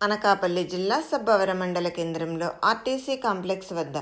అనకాపల్లి జిల్లా సబ్బవరం మండల కేంద్రంలో ఆర్టీసీ కాంప్లెక్స్ వద్ద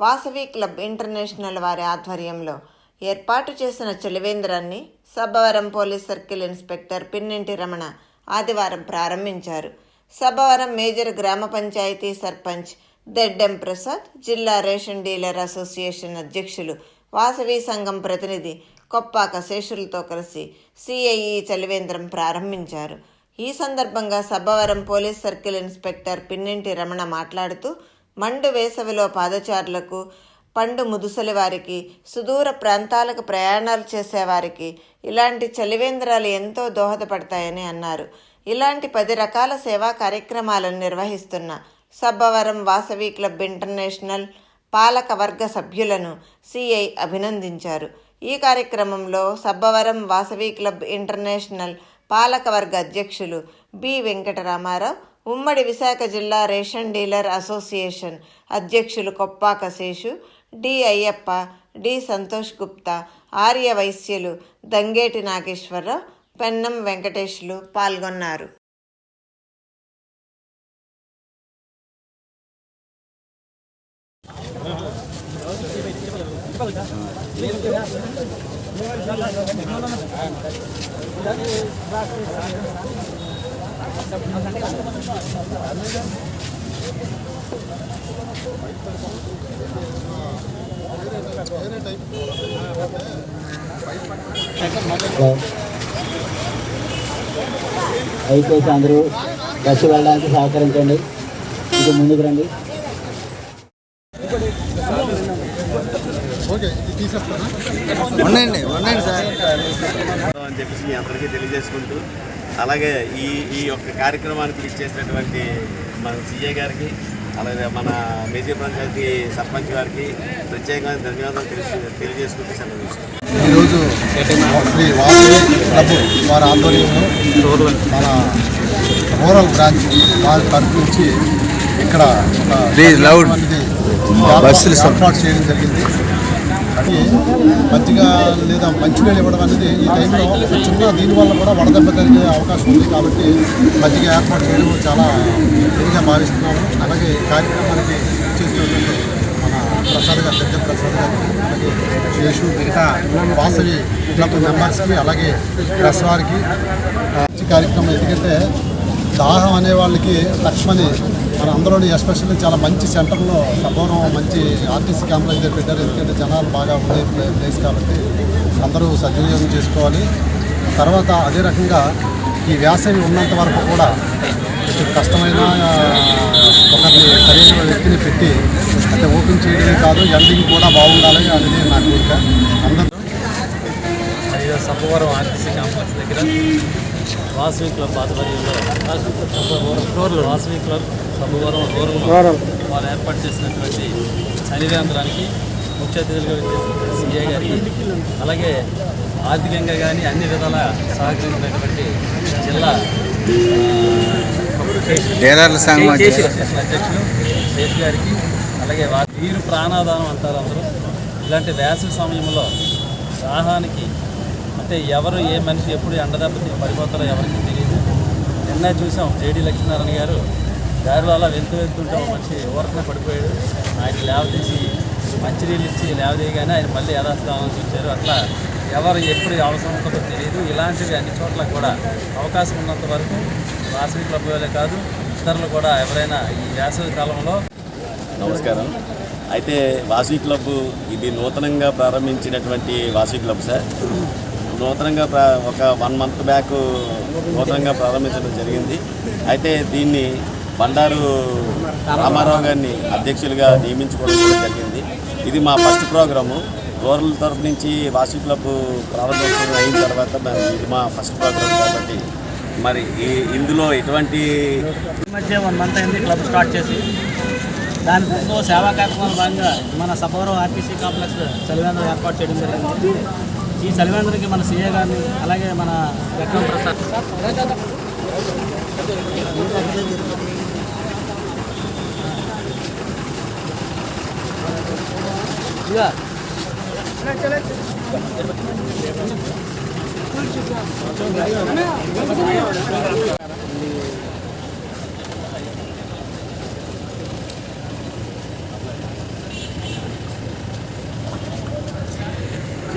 వాసవి క్లబ్ ఇంటర్నేషనల్ వారి ఆధ్వర్యంలో ఏర్పాటు చేసిన చలివేంద్రాన్ని Sabbavaram police circle inspector Pinninti Ramana ఆదివారం ప్రారంభించారు. సబ్బవరం మేజర్ గ్రామ పంచాయతీ సర్పంచ్ దెడ్డెం ప్రసాద్ జిల్లా రేషన్ డీలర్ అసోసియేషన్ అధ్యక్షులు వాసవి సంఘం ప్రతినిధి కొప్పాక శేషులతో కలిసి సిఐఈ చలివేంద్రం ప్రారంభించారు. ఈ సందర్భంగా Sabbavaram police circle inspector Pinninti Ramana మాట్లాడుతూ మండు వేసవిలో పాదచారులకు పండు ముదుసలి వారికి సుదూర ప్రాంతాలకు ప్రయాణాలు చేసేవారికి ఇలాంటి చలివేంద్రాలు ఎంతో దోహదపడతాయని అన్నారు. ఇలాంటి పది రకాల సేవా కార్యక్రమాలను నిర్వహిస్తున్న సబ్బవరం వాసవి క్లబ్ ఇంటర్నేషనల్ పాలక వర్గ సభ్యులను సిఐ అభినందించారు. ఈ కార్యక్రమంలో సబ్బవరం వాసవి క్లబ్ ఇంటర్నేషనల్ పాలకవర్గ అధ్యక్షులు బి వెంకటరామారావు ఉమ్మడి విశాఖ జిల్లా రేషన్ డీలర్ అసోసియేషన్ అధ్యక్షులు కొప్పాక శేషు డి అయ్యప్ప డి సంతోష్ గుప్తా ఆర్య వైశ్యులు దంగేటి నాగేశ్వరరావు పెన్నం వెంకటేష్లు పాల్గొన్నారు. దయచేసి అందరూ బస్సు వెళ్ళడానికి సహకరించండి. ఇంకా ముందుకు రండి. ఉండండి ఉండండి సార్. అని చెప్పేసి మీ అందరికీ తెలియజేసుకుంటూ అలాగే ఈ ఈ యొక్క కార్యక్రమానికి ఇచ్చేసినటువంటి మన సీఏ గారికి అలాగే మన మేజర్ పంచాయతీ సర్పంచ్ గారికి ప్రత్యేకమైన ధన్యవాదాలు తెలియ తెలియజేసుకుంటూ సెలవు. ఈరోజు శ్రీ క్లబ్ వారి ఆధ్వర్యంలో మన రూరల్ బ్రాంచ్ వారి తరఫు నుంచి ఇక్కడ ఒక అనేది ఏర్పాటు చేయడం జరిగింది. అది మంచిగా లేదా మంచినీళ్ళు ఇవ్వడం అనేది ఈ టైంలో చిన్న దీనివల్ల కూడా వడదెబ్బ తగిలే అవకాశం ఉంది కాబట్టి మంచిగా ఏర్పాటు చేయడం చాలా ఇదిగా భావిస్తున్నాము. అలాగే కార్యక్రమానికి చేసినటువంటి మన ప్రసాద్ గారు సత్య ప్రసాద్ గారు అలాగే శేషు మిగతా వాసవి క్లబ్ మెంబర్స్కి అలాగే ప్రెస్ వారికి కార్యక్రమం ఎందుకంటే దాహం అనే వాళ్ళకి లక్ష్మణి మన అందరూ ఎస్పెషల్లీ చాలా మంచి సెంటర్లో సభవరం మంచి ఆర్టీసీ క్యాంప్లో అయితే పెట్టారు. ఎందుకంటే జనాలు బాగా ఉండే ప్లేస్ కాబట్టి అందరూ సద్వినియోగం చేసుకోవాలి. తర్వాత అదే రకంగా ఈ వేసవి ఉన్నంత వరకు కూడా కొంచెం కష్టమైన ఒకరిని సరైన వ్యక్తిని పెట్టి అంటే ఓపెన్ చేయడమే కాదు ఎండింగ్ కూడా బాగుండాలి అనేది నా కోరిక. అందరూ మరియు సబ్బవరం ఆర్టీసీ కాంప్లెక్స్ దగ్గర వాసవి క్లబ్ ఆధ్వర్యంలో సబ్బవరం వాసవి క్లబ్ సబ్బవరం రూరల్ వారు ఏర్పాటు చేసినటువంటి చలివేంద్రానికి ముఖ్య అతిథులుగా వచ్చేసినటువంటి సిఐ గారికి అలాగే ఆర్థికంగా కానీ అన్ని విధాల సహకరించినటువంటి జిల్లా అధ్యక్షులు శేష్ గారికి అలాగే వా- వీరు ప్రాణాదానం అంటారు అందరూ. ఇలాంటి వేసవి సమయంలో దాహానికి అంటే ఎవరు ఏ మనిషి ఎప్పుడు ఎండదెబ్బతి పడిపోతారో ఎవరికి తెలియదు. నిన్న చూసాం జేడి లక్ష్మీనారాయణ గారు. దారిలో అలా వెళ్తూ వెళ్తుంటే ఒక మనిషి పడిపోయాడు. ఆయన లేవదీసి మంచినీళ్ళు ఇచ్చి లేవదీయగానే ఆయన మళ్ళీ యథాస్థానానికి వచ్చారు. అట్లా ఎవరు ఎప్పుడు అవసరం ఉంటుందో తెలియదు. ఇలాంటివి అన్ని చోట్ల కూడా అవకాశం ఉన్నంత వరకు వాసవి క్లబ్ వాళ్ళే కాదు ఇతరులు కూడా ఎవరైనా ఈ వేసవి కాలంలో నమస్కారం. అయితే వాసవి క్లబ్ ఇది నూతనంగా ప్రారంభించినటువంటి వాసవి క్లబ్ సార్. నూతనంగా ఒక వన్ మంత్ బ్యాక్ నూతనంగా ప్రారంభించడం జరిగింది. అయితే దీన్ని బండారు రామారావు గారిని అధ్యక్షులుగా నియమించుకోవడం జరిగింది. ఇది మా ఫస్ట్ ప్రోగ్రాము. రూరల్ తరఫు నుంచి వాసవి క్లబ్ ప్రారంభోత్సవం అయిన తర్వాత ఇది మా ఫస్ట్ ప్రోగ్రామ్ కాబట్టి మరి ఈ ఇందులో ఎటువంటి మధ్య వన్ మంత్ అయింది క్లబ్ స్టార్ట్ చేసి. దాని ముందు సేవా కార్యక్రమాల భాగంగా మన సపవరం ఆర్టీసీ కాంప్లెక్స్ చలివేంద్రం ఏర్పాటు చేయడం జరిగింది. ఈ చలివేంద్రకి మన సీఏ గారిని అలాగే మన వెంకట ప్రసాద్. ఇక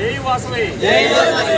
జై వాసవి